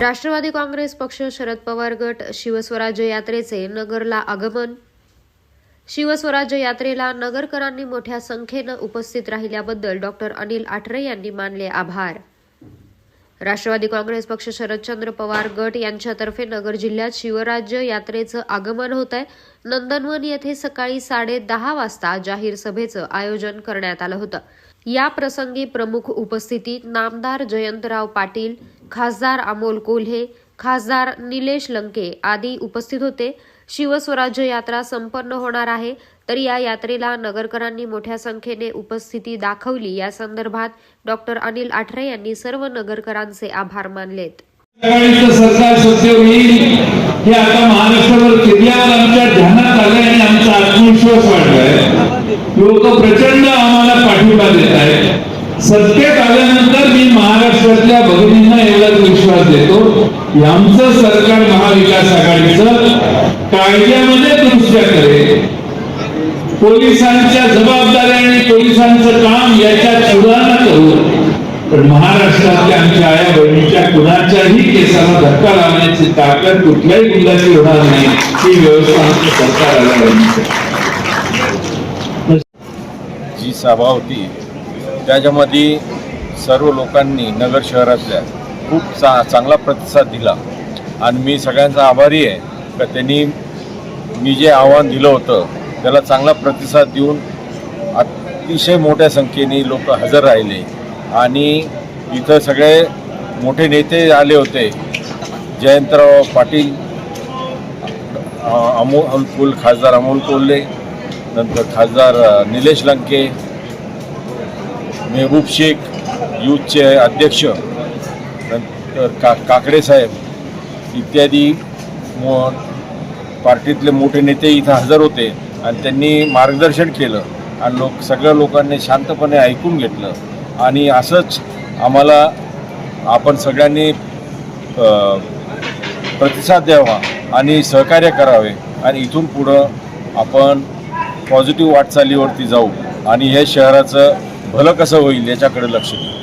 राष्ट्रवादी काँग्रेस पक्ष शरद पवार गट शिवस्वराज्य यात्रेचे नगरला आगमन. शिवस्वराज्य यात्रेला नगरकरांनी मोठ्या संख्येनं उपस्थित राहिल्याबद्दल डॉक्टर अनिल आठरे यांनी मानले आभार. राष्ट्रवादी काँग्रेस पक्ष शरदचंद्र पवार गट यांच्यातर्फे नगर जिल्ह्यात शिवराज्य यात्रेचं आगमन होत आहे नंदनवन येथे सकाळी साडे दहा वाजता जाहीर सभेचं आयोजन करण्यात आलं होतं. या प्रसंगी प्रमुख उपस्थितीत नामदार जयंतराव पाटील खासदार अमोल कोल्हे खासदार निलेश लंके आदी उपस्थित होते. शिवस्वराज्य यात्रा संपन्न होणार आहे. तर या यात्रेला नगरकरांनी मोठ्या संख्येने उपस्थिती दाखवली. या संदर्भात डॉक्टर अनिल आठरे यांनी सर्व नगरकरांचे आभार मानलेत. सरकार सत्तेवर येईल हे आता महाराष्ट्रावर आमच्या ध्यानात आलंय आणि आमचा आत्मविश्वास वाढलाय. लोक प्रचंड आम्हाला पाठिंबा देत आहेत. सत्तेत आल्यानंतर मी महाराष्ट्रातल्या भगिनींना एवढाच विश्वास देतो की आमचं सरकार महाविकास आघाडीचं कायद्यामध्ये दुरुस्त्या करेल. पोलिसांच्या जबाबदाऱ्या आणि पोलिसांचं काम याच्यात सुधारणा करू. पण महाराष्ट्रातल्या आमच्या आया बहिणीच्या कुणाच्याही केसाला धक्का लावण्याची ताकद कुठल्याही गुंडाची होणार नाही. ही व्यवस्था आमचं सरकार आल्यानंतर जी सभा होती त्याच्यामध्ये सर्व लोकांनी नगर शहरातल्या खूप चा चांगला प्रतिसाद दिला. आणि मी सगळ्यांचा आभारी आहे का त्यांनी मी जे आव्हान दिलं होतं त्याला चांगला प्रतिसाद देऊन अतिशय मोठ्या संख्येने लोक हजर राहिले. आणि इथं सगळे मोठे नेते आले होते जयंतराव पाटील अ, अमोल कुल खासदार अमोल कोल्हे नंतर खासदार निलेश लंके मेहबूब शेख यूथचे अध्यक्ष नंतर का काकडे साहेब इत्यादी मो पार्टीतले मोठे नेते इथं हजर होते आणि त्यांनी मार्गदर्शन केलं आणि लोक सगळ्या लोकांनी शांतपणे ऐकून घेतलं. आणि असंच आम्हाला आपण सगळ्यांनी प्रतिसाद द्यावा आणि सहकार्य करावे आणि इथून पुढं आपण पॉझिटिव्ह वाटचालीवरती जाऊ आणि हे शहराचं भलं कसं होईल याच्याकडे लक्ष देऊ.